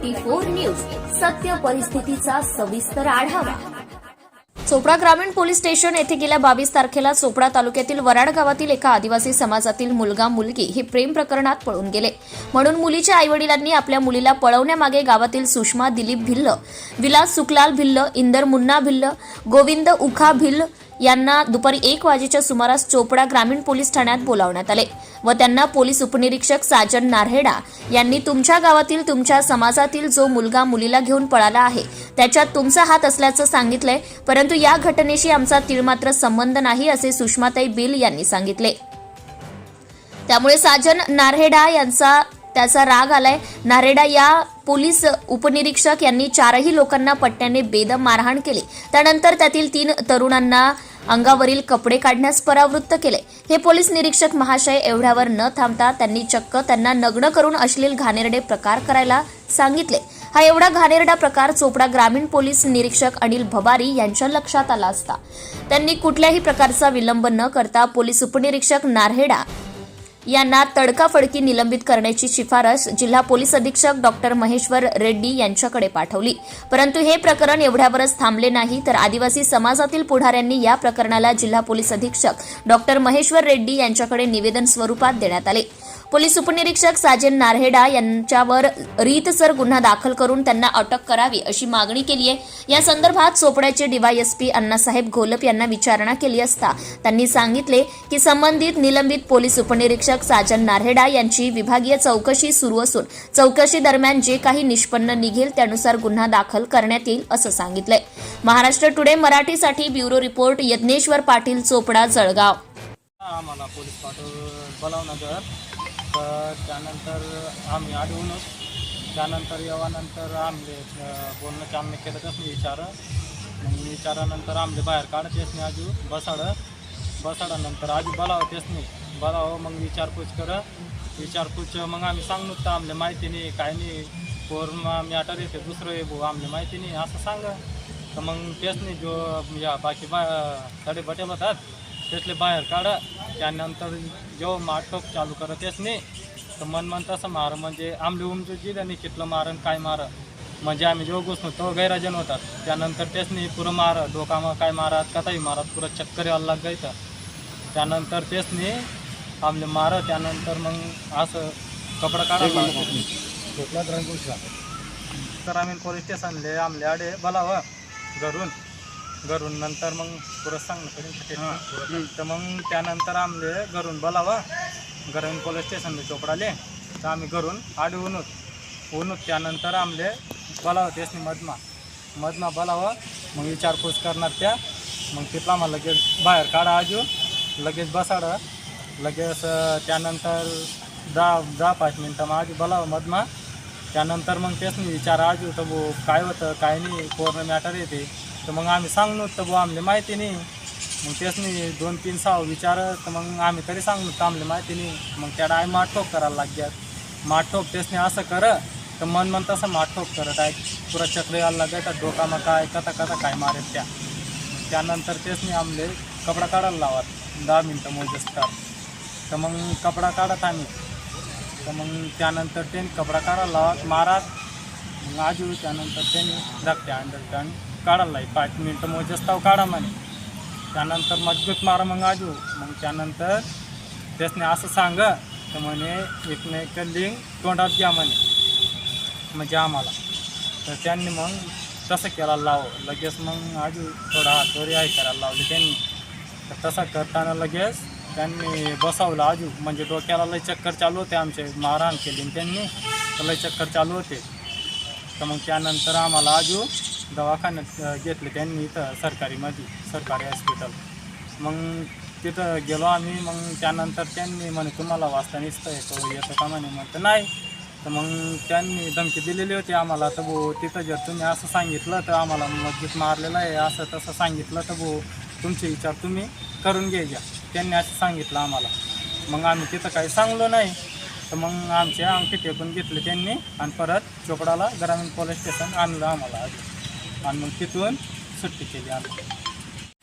Twenty four news. सत्य परिस्थितीचा सविस्तर आढावा. चोपडा ग्रामीण पोलीस स्टेशन येथे गेल्या बावीस तारखेला चोपडा तालुक्यातील वराड गावातील एका आदिवासी समाजातील मुलगा मुलगी हे प्रेम प्रकरणात पळून गेले. म्हणून मुलीच्या आईवडिलांनी आपल्या मुलीला पळवण्यामागे गावातील सुषमा दिलीप भिल्ल विलास सुकलाल भिल्ल इंदर मुन्ना भिल्ल गोविंद उखा भिल्ल यांना दुपारी एक वाजेच्या सुमारास चोपडा ग्रामीण पोलीस ठाण्यात बोलावण्यात आले व त्यांना पोलीस उपनिरीक्षक साजन नारहेडा यांनी तुमच्या गावातील तुमच्या समाजातील जो मुलगा मुलीला घेऊन पळाला आहे त्याच्यात तुमचा हात असल्याचं सांगितलंय परंतु या घटनेशी आमचा तीळमात्र संबंध नाही असे सुषमाताई बिल यांनी सांगितले. त्यामुळे साजन नारहेडा यांचा त्याचा राग आलाय. नारेडा या पोलीस उपनिरीक्षक यांनी चारही लोकांना पट्ट्याने बेदम मारहाण केली. त्यानंतर त्यातील तीन तरुणांना अंगावरील कपडे काढण्यास परावृत्त केले. हे पोलीस निरीक्षक महाशय एवढ्यावर न थांबता त्यांनी चक्क त्यांना नग्न करून अश्लील घाणेरडे प्रकार करायला सांगितले. हा एवढा घाणेरडा प्रकार चोपडा ग्रामीण पोलीस निरीक्षक अनिल भबारी यांच्या लक्षात आला असता. त्यांनी कुठल्याही प्रकारचा विलंब न करता पोलीस उपनिरीक्षक नारहेडा यांना तडकाफडकी निलंबित करण्याची शिफारस जिल्हा पोलीस अधीक्षक डॉक्टर महेश्वर रेड्डी यांच्याकडे पाठवली. परंतु हे प्रकरण एवढ्यावरच थांबले नाही तर आदिवासी समाजातील पुढाऱ्यांनी या प्रकरणाला जिल्हा पोलीस अधीक्षक डॉक्टर महेश्वर रेड्डी यांच्याकडे निवेदन स्वरूपात देण्यात आले. पोलीस उपनिरीक्षक साजन नारहेडा यांच्यावर रीतसर गुन्हा दाखल करून त्यांना अटक करावी अशी मागणी केली आहे. या संदर्भात चोपड्याचे डीवायएसपी अण्णासाहेब घोलप यांना विचारणा केली असता त्यांनी सांगितले की संबंधित निलंबित पोलीस उपनिरीक्षक साजन नारहेडा यांची विभागीय चौकशी सुरू असून चौकशी दरम्यान जे काही निष्पन्न निघेल त्यानुसार गुन्हा दाखल करण्यात येईल असं सांगितलंय. महाराष्ट्र टुडे मराठीसाठी ब्युरो रिपोर्ट यज्ञेश्वर पाटील चोपडा जळगाव. आम्हाला पोलीस पाठव बोलावणार तर त्यानंतर आम्ही आढळूनच त्यानंतर येवानंतर आमले बोलणं आम्ही केलं तसं विचार? मग विचारानंतर आमले बाहेर काढत येस नाही आजू. बसाड. बसाडानंतर आजू बोलावं तेच नाही. बोलावं मग विचारपूस कर. विचारपूस मग आम्ही सांगू तर आमले माहिती नाही काय नाही. पोर आम्ही आटर येते दुसरं आहे भाऊ आमले माहिती नाही. असं सांगा. तर मग तेच नाही जो या बाकी बा तडे बटेल होतात त्यातले बाहेर काढा त्यानंतर जेव्हा मारटोक चालू येस नाही तर मन मन तसं मार म्हणजे आमले उमजू जिलं नाही कितलं मारन काय मार। म्हणजे आम्ही जेव्हा घुसतो तो गैरजन होतात। त्यानंतर तेच नाही पुरं मार डोकामं काय मारत कथाही मारत पुरं चक्कर यायला लाग गायचं त्यानंतर तेच नाही आमले मार त्यानंतर मग असं कपडा काढायला तर आम्ही पोलीस स्टेशनले आमले आडे बोलावं घरून। घरून नंतर मग पुरं सांगणं तर मग त्यानंतर आमले घरून बोलावं. घरून पोलीस स्टेशनला चोपडाले तर आम्ही घरून आडे उनूत. उनूत त्यानंतर आमले बोलावं तेच नाही मधमा मधमा बोलावं. मग विचारपूस करणार त्या. मग तिथला आम्हाला लगेच बाहेर काढा आजू. लगेच बसाड. लगेच त्यानंतर दहा दहा पाच मिनटं मग आधी बोलावं मधमा त्यानंतर मग तेच नाही विचार आजू. तर भाऊ काय होतं काय नाही पूर्ण मॅटर येते. तर मग आम्ही सांगलो तर भाऊ आमले माहिती नाही. मग तेच नाही दोन तीन सहा विचार तर मग आम्ही तरी सांगलो तर आमले माहिती नाही. मग त्याला आम्ही माठोक करायला लागल्यात. माठोक तेच नाही असं कर. तर मन मन तसं माठोक करत आहे पुरा चक्र यायला लागत डोकामा काय कथा कथा काय मारेल त्या. त्यानंतर तेच नाही आमले कपडा काढायला लावत. दहा मिनटं मोजेस तर मग कपडा काढत आम्ही. तर मग त्यानंतर त्यांनी कपडा काढायला लावत मारात. मग आजू त्यानंतर त्यांनी धाकट्या अंडर आणि काढायला लावी पाच मिनटं मोजस्ताव काढा म्हणे. त्यानंतर मजबूत मारा मग आजू. मग त्यानंतर त्यासने असं सांग तर म्हणे एकमेक लिंग तोंडात घ्या म्हणे. म्हणजे आम्हाला. तर त्यांनी मग तसं केला लाव. लगेच मग आजू थोडा हातोरी आहे करायला लावली त्यांनी. तर तसं करताना लगेच त्यांनी बसवलं आजू. म्हणजे डोक्याला लय चक्कर चालू होते आमचे. मारहाण केली त्यांनी. तर लय चक्कर चालू होते. तर मग त्यानंतर आम्हाला आजू दवाखान्यात घेतलं घेतले त्यांनी इथं सरकारीमध्ये सरकारी हॉस्पिटल मग तिथं गेलो आम्ही मग त्यानंतर त्यांनी म्हणे तुम्हाला वाचता निसतं येतो येतो का? म्हणे. म्हणतं नाही. तर मग त्यांनी धमकी दिलेली होती आम्हाला. तर भाऊ तिथं जर तुम्ही असं सांगितलं तर आम्हाला मस्जिद मारलेलं आहे. असं तसं सांगितलं तर भाऊ तुमचे विचार तुम्ही करून घ्यायच्या त्यांनी असं सांगितलं आम्हाला. मग आम्ही तिथं काही सांगलो नाही. तर मग आमचे अंगठी टेकून घेतले त्यांनी आणि परत चोपडाला ग्रामीण पोलीस स्टेशन आणलं आम्हाला. आधी आणि मग तिथून सुट्टी केली आम्ही.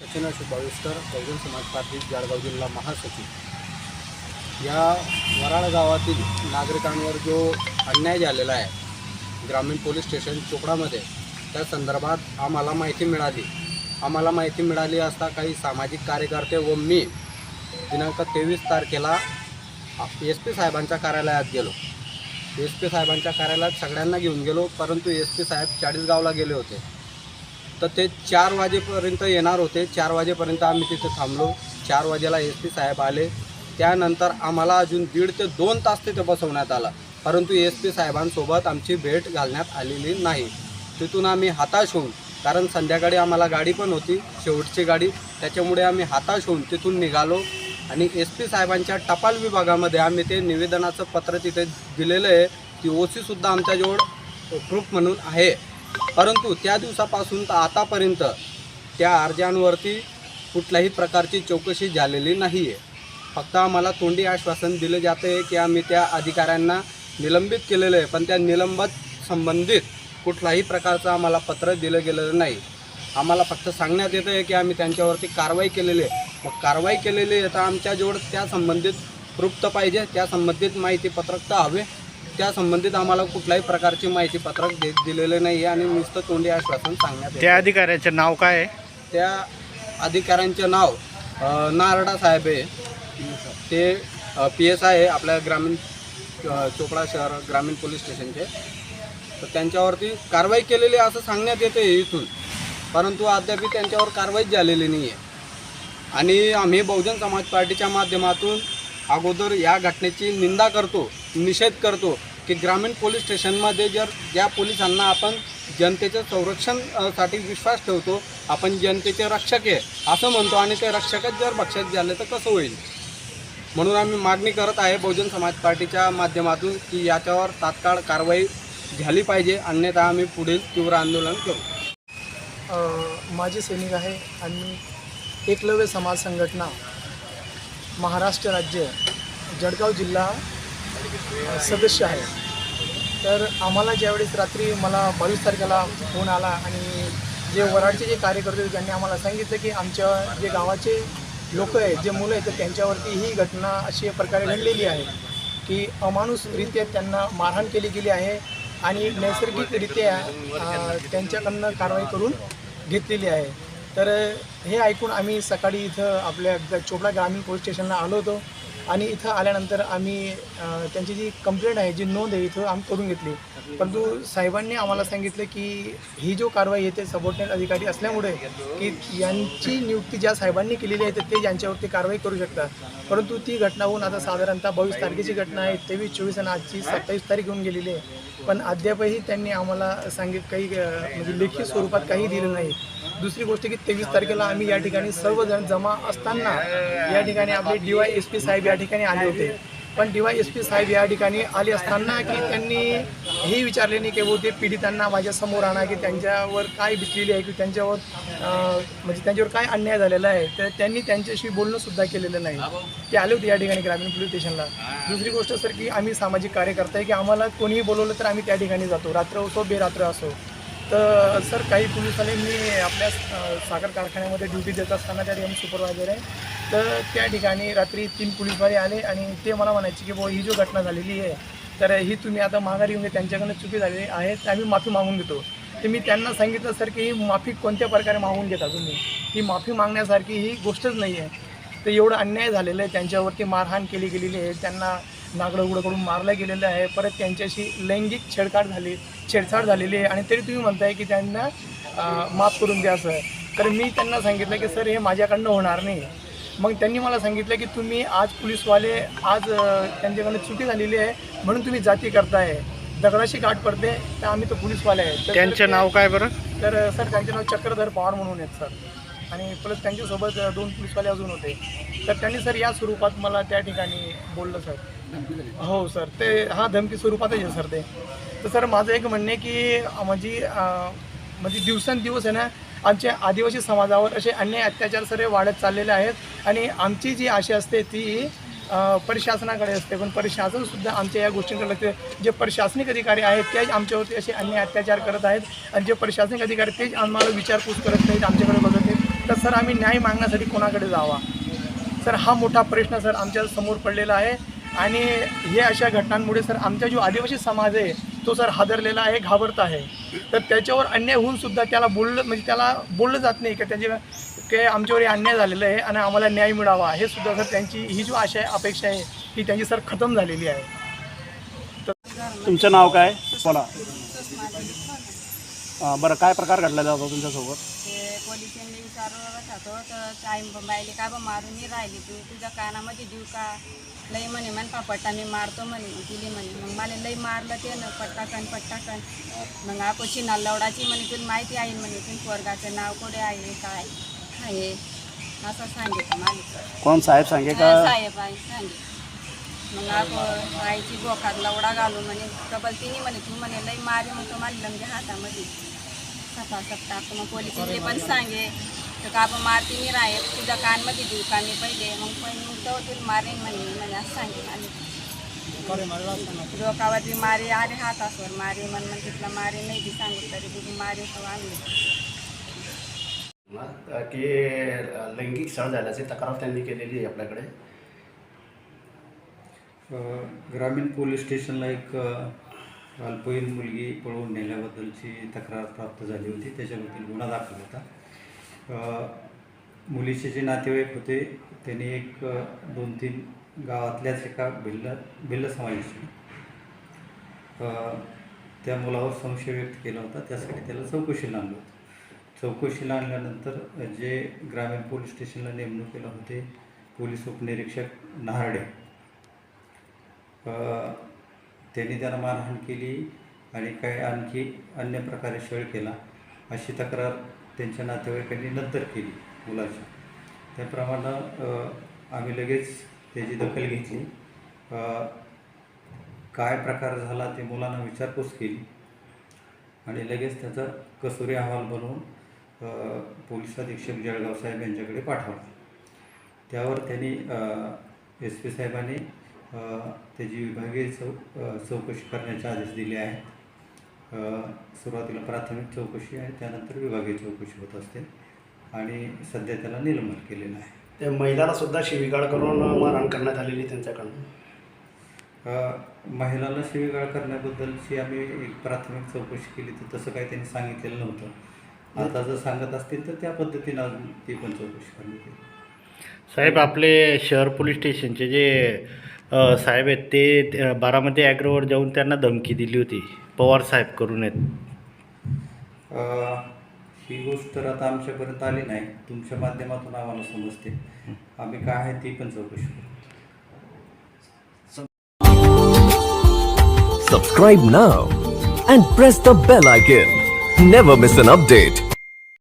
सचिन अशोक बहुजन समाज पार्टी जळगाव जिल्हा महासचिव. या वराळ गावातील नागरिकांवर जो अन्याय झालेला आहे ग्रामीण पोलीस स्टेशन चोपडामध्ये त्या संदर्भात आम्हाला माहिती मिळाली. आम्हाला माहिती मिळाली असता काही सामाजिक कार्यकर्ते व मी दिनांक तेवीस तारखेला एस पी साहेबांच्या कार्यालयात गेलो. एस पी साहेबांच्या कार्यालयात सगळ्यांना घेऊन गेलो परंतु एस पी साहेब चाळीसगावला गेले होते. तर ते चार वाजेपर्यंत येणार होते. चार वाजेपर्यंत आम्ही तिथे थांबलो. चार वाजेला एस पी साहेब आले. त्यानंतर आम्हाला अजून दीड ते दोन तास तिथे बसवण्यात आला. परंतु एस पी साहेबांसोबत आमची भेट घालण्यात आलेली नाही. तिथून आम्ही हताश होऊन कारण संध्याकाळी आम्हाला गाडी पण होती शेवटची गाडी. त्याच्यामुळे आम्ही हाताश होऊन तिथून निघालो आणि एस पी साहेबांच्या टपाल विभागामध्ये आम्ही ते निवेदनाचं पत्र तिथे दिलेलं आहे. ती ओ सीसुद्धा आमच्याजवळ प्रूफ म्हणून आहे. परंतु त्या दिवसापासून तर आतापर्यंत त्या अर्जांवरती कुठल्याही प्रकारची चौकशी झालेली नाही आहे फक्त आम्हाला तोंडी आश्वासन दिलं जातं आहे की आम्ही त्या अधिकाऱ्यांना निलंबित केलेलं आहे पण त्या निलंबत संबंधित कुठलाही प्रकारचं आम्हाला पत्र दिलं गेलेलं नाही. आम्हाला फक्त सांगण्यात येतं आहे की आम्ही त्यांच्यावरती कारवाई केलेली आहे. मग कारवाई केलेली आहे तर आमच्याजवळ त्या संबंधित वृत्त पाहिजे त्या संबंधित माहितीपत्रक तर हवे. त्या संबंधित आम्हाला कुठल्याही प्रकारची माहितीपत्रक दे दिलेलं नाही आहे आणि नुसतं तोंडी आश्वासन सांगण्यात येतं त्या अधिकाऱ्याचे नाव काय आहे? त्या अधिकाऱ्यांचे नाव अ, नारडा साहेब आहे. ते पी एस आय आहे आपल्या ग्रामीण अ, चोपडा शहर ग्रामीण पोलीस स्टेशनचे. तर त्यांच्यावरती कारवाई केलेली आहे असं सांगण्यात येते इथून. परंतु अद्याप त्यांच्यावर कारवाईच झालेली नाही आहे. आणि आम्ही बहुजन समाज पार्टीच्या माध्यमातून अगोदर या घटनेची निंदा करतो निषेध करतो की ग्रामीण पोलीस स्टेशनमध्ये जर ज्या पोलिसांना आपण जनतेचं संरक्षणसाठी विश्वास ठेवतो आपण जनतेचे रक्षक आहे असं म्हणतो आणि ते रक्षकच जर बक्षत झाले तर कसं होईल? म्हणून आम्ही मागणी करत आहे बहुजन समाज पार्टीच्या माध्यमातून की याच्यावर तात्काळ कारवाई झाली पाहिजे अन्यथा आम्ही पुढील तीव्र आंदोलन करू. माझे सैनिक आहे आणि एकलव्य समाज संघटना महाराष्ट्र राज्य जळगाव जिल्हा सदस्य आहे. तर आम्हाला ज्यावेळेस रात्री मला बावीस तारखेला फोन आला आणि जे वराडचे जे कार्यकर्ते होते त्यांनी आम्हाला सांगितलं की आमच्या जे गावाचे लोक आहेत जे मुलं आहेत तर त्यांच्यावरती ही घटना अशी प्रकारे घडलेली आहे की अमानुषरित्या त्यांना मारहाण केली गेली आहे आणि नैसर्गिकरित्या त्यांच्याकडनं कारवाई करून घेतलेली आहे. तर हे ऐकून आम्ही सकाळी इथं आपल्या चोपडा ग्रामीण पोलीस स्टेशनला आलो होतो आणि इथं आल्यानंतर आम्ही त्यांची जी कंप्लेंट आहे जी नोंद आहे इथं आम्ही करून घेतली. परंतु साहेबांनी आम्हाला सांगितलं की ही जो कारवाई आहे ते सबॉर्डिनेट अधिकारी असल्यामुळे की यांची नियुक्ती ज्या साहेबांनी केलेली आहे तर ते यांच्यावरती कारवाई करू शकतात. परंतु ती घटना होऊन आता साधारणतः बावीस तारखेची घटना आहे तेवीस चोवीस आणि आजची सत्तावीस तारीख होऊन गेलेली आहे. पण अद्यापही त्यांनी आम्हाला सांगित काही म्हणजे लेखी स्वरूपात काही दिलं नाही. दुसरी गोष्ट की तेवीस तारखेला आम्ही या ठिकाणी सर्वजण जमा असताना या ठिकाणी आपले डी वाय एस पी साहेब या ठिकाणी आले होते. पण डी वाय एस पी साहेब या ठिकाणी आले असताना की त्यांनी हे विचारले नाही की वो ते पीडितांना माझ्यासमोर आणा की त्यांच्यावर काय बितलेली आहे की त्यांच्यावर म्हणजे त्यांच्यावर काय अन्याय झालेला आहे. तर त्यांनी त्यांच्याशी बोलणं सुद्धा केलेलं नाही. ते आले होते या ठिकाणी ग्रामीण पोलीस स्टेशनला. दुसरी गोष्ट सर की आम्ही सामाजिक कार्यकर्ता आहे की आम्हाला कोणीही बोलवलं तर आम्ही त्या ठिकाणी जातो. रात्र असो बेरात्र असो. तर सर काही पोलिसांनी मी आपल्या साखर कारखान्यामध्ये ड्युटी देत असताना त्या ठिकाणी सुपरवायझर आहे. तर त्या ठिकाणी रात्री तीन पोलिसवाले आले आणि ते मला म्हणायचे की बुवा ही जो घटना झालेली आहे तर ही तुम्ही आता माघारी येऊन त्यांच्याकडनं चुकी झालेली आहे तर आम्ही माफी मागून घेतो. तर मी त्यांना सांगितलं सर की ही माफी कोणत्या प्रकारे मागून घेता तुम्ही? ही माफी मागण्यासारखी ही गोष्टच नाही आहे तर एवढं अन्याय झालेलं आहे त्यांच्यावरती मारहाण केली गेलेली आहे त्यांना नागडं मारलं गेलेलं आहे परत त्यांच्याशी लैंगिक छेडछाड झाली छेडछाड झालेली आहे. आणि तरी तुम्ही म्हणताय की त्यांना माफ करून द्या असं तर मी त्यांना सांगितलं की सर हे माझ्याकडनं होणार नाही. मग त्यांनी मला सांगितलं की तुम्ही आज पोलीसवाले आज त्यांच्याकडनं चुकी झालेली आहे म्हणून तुम्ही जाती करताय. दगडाशी गाठ पडते तर आम्ही तर पोलीसवाले आहे. त्यांचे नाव काय बरं? तर सर त्यांचे नाव चक्रधर पवार म्हणून आहेत सर. आणि प्लस त्यांच्यासोबत दोन पोलीसवाले अजून होते. तर त्यांनी सर या स्वरूपात मला त्या ठिकाणी बोललं सर. हो सर. ते हा धमकी स्वरूपातच आहे सर ते. तर सर माझं एक म्हणणं आहे की अं, म्हणजे म्हणजे दिवसेंदिवस आहे ना आमच्या आदिवासी समाजावर असे अन्याय अत्याचार सर वाढत चाललेले आहेत. आणि आमची जी आशा असते ती प्रशासनाकडे असते. पण प्रशासनसुद्धा आमच्या या गोष्टींकडे लक्ष. जे प्रशासनिक अधिकारी आहेत तेच आमच्यावरती असे अन्याय अत्याचार करत आहेत. आणि जे प्रशासनिक अधिकारी तेच आम्हाला विचारपूस करत नाहीत आमच्याकडे बघत तर सर आम्ही न्याय मागण्यासाठी कोणाकडे जावा? सर हा मोठा प्रश्न सर आमच्यासमोर पडलेला आहे. आणि हे अशा घटनांमुळे सर आमचा जो आदिवासी समाज आहे तो सर हादरलेला आहे घाबरत आहे. तर त्याच्यावर अन्याय होऊन सुद्धा त्याला बोललं म्हणजे त्याला बोललं जात नाही का त्याचे काय आमच्यावर हे अन्याय झालेला आहे आणि आम्हाला न्याय मिळावा. हे सुद्धा सर त्यांची ही जो आशा आहे अपेक्षा आहे ही त्यांची सर खतम झालेली आहे. तर तुमचं नाव काय? बोला. बरं काय प्रकार घडला जातो तुमच्यासोबत? विचारत होतो तर काय बाईले का बा मारून राहिली तू. तुझ्या कानामध्ये देऊ का? लई म्हणे म्हण पट्टा मी मारतो म्हणे दिली म्हणे. मग मला लई मारलं ते ना पट्टाकन पट्टाकन. मग आपण चिन्हा लवडाची म्हणे तुला माहिती आहे म्हणे तुम्ही पोरगाचं नाव कुठे आहे काय आहे? असं सांगितलं मला. कोण? साहेब सांगे का? साहेब आहे सांगितलं मग आपण आईची बोखात लवडा घालू म्हणे डबल तिने म्हणे तू म्हणे लई मारी मग तो मारली लंगे हातामध्ये. सफासफ टाकतो मग पोलिसांनी पण सांगे. तर का आपण मारती नाही राहे तुझ्या कानमध्ये देऊ का? मी पहिले मग पहिले मग तो तुला मारेन म्हणे मी म्हणे असं सांगेन आणि डोकावर बी मारे अरे हातासवर मारे मन मग तिथला मारे नाही बी सांगू तरी बी मारे तो आणले की लैंगिक छळ झाल्याची तक्रार त्यांनी केलेली आहे आपल्याकडे. ग्रामीण पोलीस स्टेशनला एक अ, अल्पवयीन मुलगी पळवून नेल्याबद्दलची तक्रार प्राप्त झाली होती. त्याच्याबद्दल गुन्हा दाखल होता. मुलीचे जे नातेवाईक होते त्यांनी एक दोन तीन गावातल्याच एका भिल्ल भिल्ल समाजाशी त्या मुलावर संशय व्यक्त केला होता. त्यासाठी त्याला चौकशीला आणलं होतं. चौकशीला आणल्यानंतर जे ग्रामीण पोलीस स्टेशनला नेमणूक केलं होते पोलीस उपनिरीक्षक नारडे त्यांनी त्याला मारहाण केली आणि काही आणखी अन्य प्रकारे छळ केला. अशी तक्रार त्यांच्या नातेवाईकांनी नंतर केली मुलाच्या त्याप्रमाणे आम्ही लगेच त्याची दखल घेतली. काय प्रकार झाला ते मुलांना विचारपूस केली. आणि लगेच त्याचा कसुरी अहवाल बनवून पोलीस अधीक्षक जळगाव साहेब यांच्याकडे पाठवला. त्यावर त्यांनी एस पी साहेबांनी त्याची विभागीय चौ चौकशी करण्याचे आदेश दिले आहेत. सुरुवातीला प्राथमिक चौकशी आणि त्यानंतर विभागीय चौकशी होत असते आणि सध्या त्याला निलंबन केलेलं आहे. त्या महिलाला सुद्धा शिवीगाळ करून मारहाण करण्यात आलेली त्यांच्याकडून? अ, महिलाला शिवीगाळ करण्याबद्दलची आम्ही एक प्राथमिक चौकशी केली तर तसं काही त्यांनी सांगितलेलं नव्हतं. आता जर सांगत असतील तर त्या पद्धतीनं अजून ती पण चौकशी करण्यात येईल. साहेब आपले शहर पोलीस स्टेशनचे जे साहेब आहेत ते ते बारामती ॲग्रोवर जाऊन त्यांना धमकी दिली होती. पवार साहेब करून आहेत अ, ही गोष्ट तर आता आमच्यापर्यंत आली नाही तुमच्या माध्यमातून आम्हाला समजते आम्ही काय आहे ती पण चौकशी करू Subscribe now and press the bell icon. Never miss an update.